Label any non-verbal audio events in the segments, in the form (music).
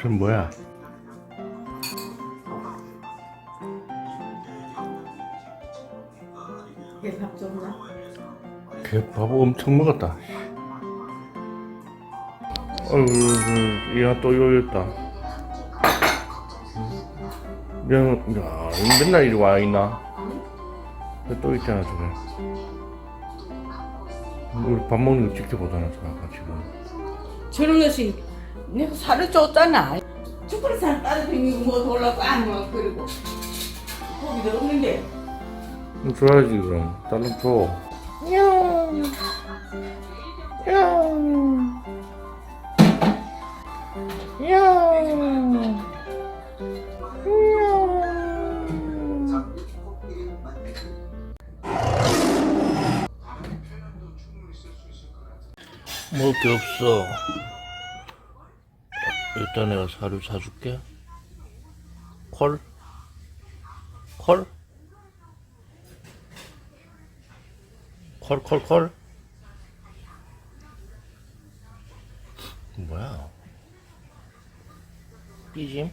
저 뭐야? 얘밥 줬나? 걔밥 엄청 먹었다. 어휴, 얘가 또 요였다. 면, 야, 맨날 이리 와 있나? 또 있잖아, 저게. 우리 밥 먹는 거 지켜보잖아, 저 아까 지금. 저런 것이 내가 살을 쪘잖아. 촛불 살 따라다니고 뭐 돌라고 안뭐 그리고 고기도 없는데. 그럼 줘야지, 그럼. 딸로 줘. 냥. 냥. 냥. 먹을 게 없어. 일단 내가 사료 사줄게. 콜? 콜? 콜, 콜, 콜? 뭐야? 삐짐?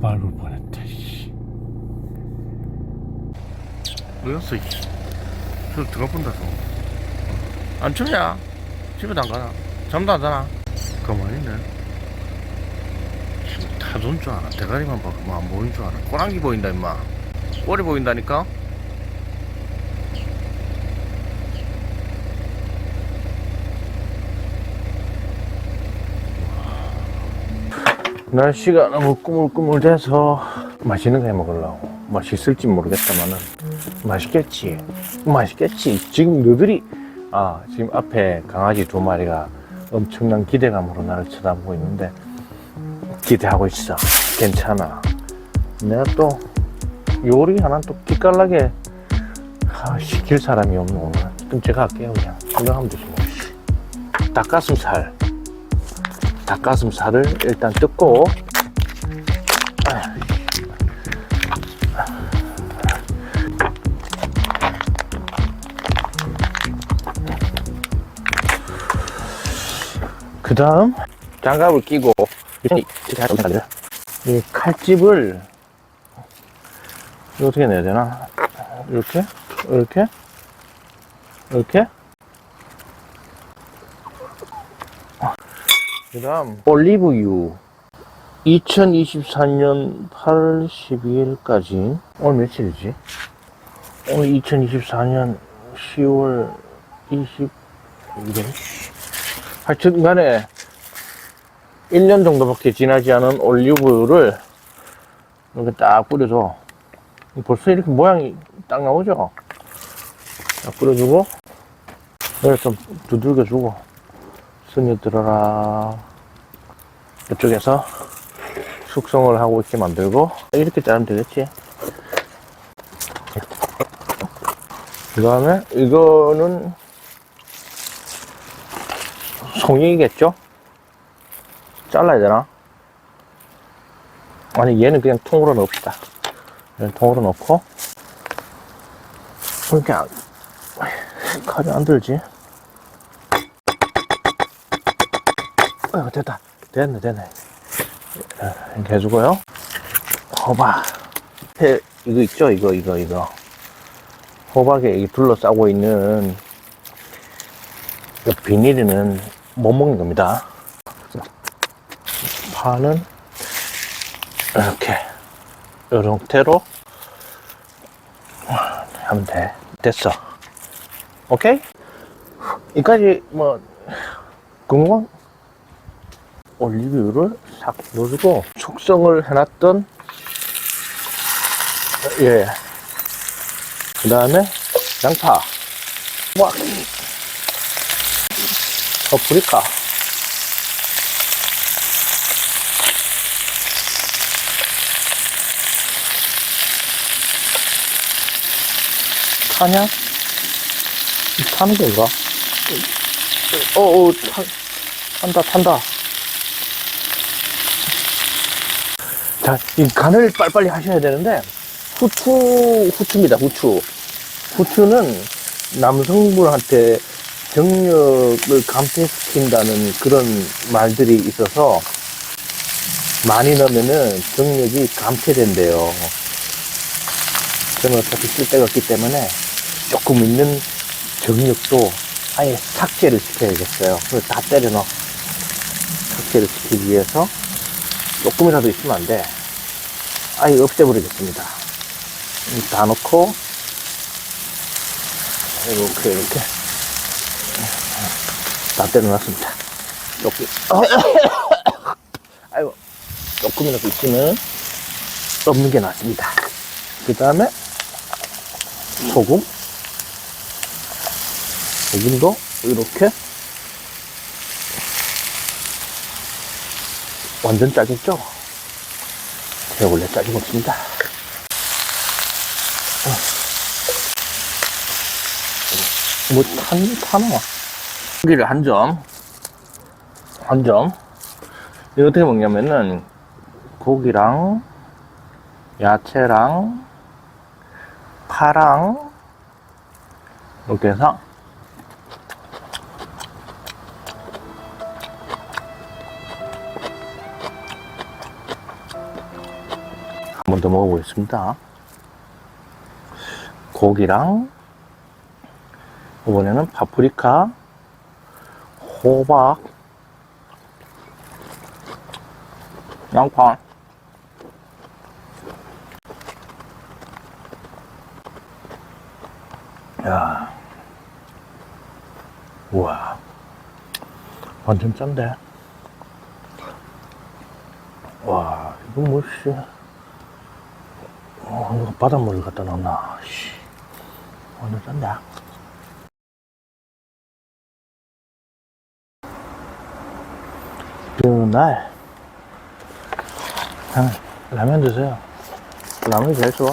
말을 보냈다, 씨. 뭐였어, 이저 들어가 본다, 저거. 안 춥냐? 집에도 안 가나? 잠도 안 자나? 가만히 있네. 지금 타돈 줄 알아. 대가리만 봐. 그만 안 보이는 줄 알아. 꼬랑기 보인다, 임마. 꼬리 보인다니까? 날씨가 너무 꾸물꾸물돼서 맛있는 거 해 먹으려고 맛있을지 모르겠다만은 맛있겠지 맛있겠지 지금 너들이 아 지금 앞에 강아지 두 마리가 엄청난 기대감으로 나를 쳐다보고 있는데 기대하고 있어. 괜찮아. 내가 또 요리 하나 또 기깔나게 아, 시킬 사람이 없는 오늘. 그럼 제가 할게요 그냥. 이거 하면 되지 뭐. 씨. 닭가슴살. 닭가슴살을 일단 뜯고 그 다음 장갑을 끼고 이 칼집을 어떻게 내야 되나? 이렇게? 이렇게? 이렇게? 그 다음 올리브유. 2024년 8월 12일까지. 오늘 며칠이지? 오늘 2024년 10월 20일 하여튼 간에 1년 정도밖에 지나지 않은 올리브유를 이렇게 딱 뿌려줘 벌써 이렇게 모양이 딱 나오죠? 딱 뿌려주고 이걸 좀 두들겨주고 스며들어라 이쪽에서 숙성을 하고 있게 만들고 이렇게 자르면 되겠지 그 다음에 이거는 송이겠죠? 잘라야 되나? 아니 얘는 그냥 통으로 넣읍시다 얘는 통으로 넣고 이렇게 안, 칼이 안 들지? 어, 됐다. 됐네, 됐네. 어, 이렇게 해주고요. 호박. 해, 이거 있죠? 이거, 이거, 이거. 호박에 이 둘러싸고 있는 이 비닐은 못 먹는 겁니다. 파는 이렇게, 이 형태로 하면 돼. 됐어. 오케이? 이까지 뭐, 궁금한 올리브유를 싹 넣어주고 숙성을 해놨던 예. 그 다음에 양파 와 파프리카 타냐? 타는 건가? 어어 탄다 탄다 자, 이 간을 빨리빨리 하셔야 되는데, 후추, 후추입니다, 후추. 후추는 남성분한테 정력을 감퇴시킨다는 그런 말들이 있어서 많이 넣으면은 정력이 감퇴된대요. 저는 어차피 쓸 데가 없기 때문에 조금 있는 정력도 아예 삭제를 시켜야겠어요. 그래서 다 때려 넣어. 삭제를 시키기 위해서 조금이라도 있으면 안 돼. 아예 없애버리겠습니다. 다 넣고, 이렇게, 이렇게. 다 때려놨습니다. 조금, (coughs) 아이고, 조금이라도 있으면 없는 게 낫습니다. 그 다음에 소금. 소금도 이렇게 완전 짜겠죠? 제가 원래 짜지 먹습니다. 뭐, 탄, 타나? 고기를 한 점, 한 점. 이거 어떻게 먹냐면은, 고기랑, 야채랑, 파랑, 이렇게 해서, 한 번 더 먹어보겠습니다. 고기랑 이번에는 파프리카, 호박, 양파. 야, 우와, 완전 짠데. 와, 이거 뭐, 씨. 어, 이거 바닷물을 갖다 씨. 완전 짠데. 그날, 그냥 라면 드세요. 라면이 제일 좋아.